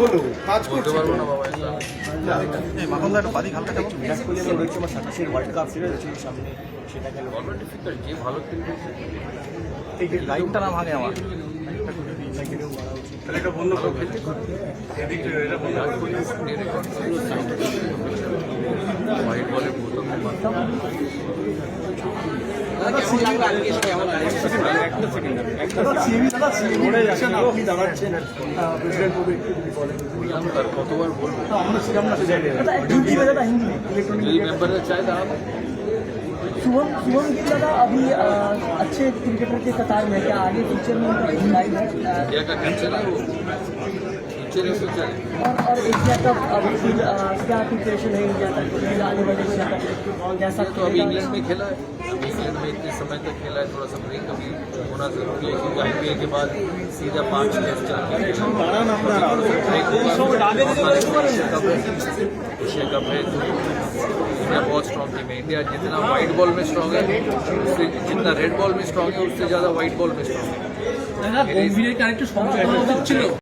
হলো? কাজ করছে পারব না বাবা এটা। মাখনদা একটা বাদিক হালকা দেখো বিরাট কোহলি রয়েছে আমার সাতাশের ওয়ার্ল্ড কাপ সিরিজ আছে সামনে সেটা গেল বলব difficult, যে ভালো খেলবে এই যে লাইনটা না ভাঙে আমার? এটা বন্ধ খেলতে রেকর্ড হোয়াইট বলে প্রথম কতবার বলবো আমরা ছিলাম না সে হিন্দি में दादा हिंदी में इलेक्ट्रॉनिक যদি মেম্বাররা চায় দাঁড়াবো शुभम शुभम गिल दादा अभी अ, अच्छे क्रिकेटर के कतार में क्या आगे फ्यूचर में उनका लाइव है अ, इंडिया का कैप्टन है वो फ्यूचर है सोचा है और और एशिया कप अब फिर अ, क्या प्रिपरेशन है इंडिया तक फिर आने वाले एशिया कप कैसा तो अभी इंग्लैंड में खेला है इंग्लैंड में इतने समय तक खेला है थोड़ा सा ब्रेक अभी होना ज़रूरी है क्योंकि आईपीएल के बाद सीधा पाँच हैं एशिया कप है। एशिया कप है तो इंडिया बहुत स्ट्रॉन्ग टीम है। इंडिया जितना वाइट बॉल में स्ट्रॉन्ग है उससे जितना रेड बॉल में स्ट्रॉन्ग है उससे ज़्यादा वाइट बॉल में स्ट्रॉन्ग है।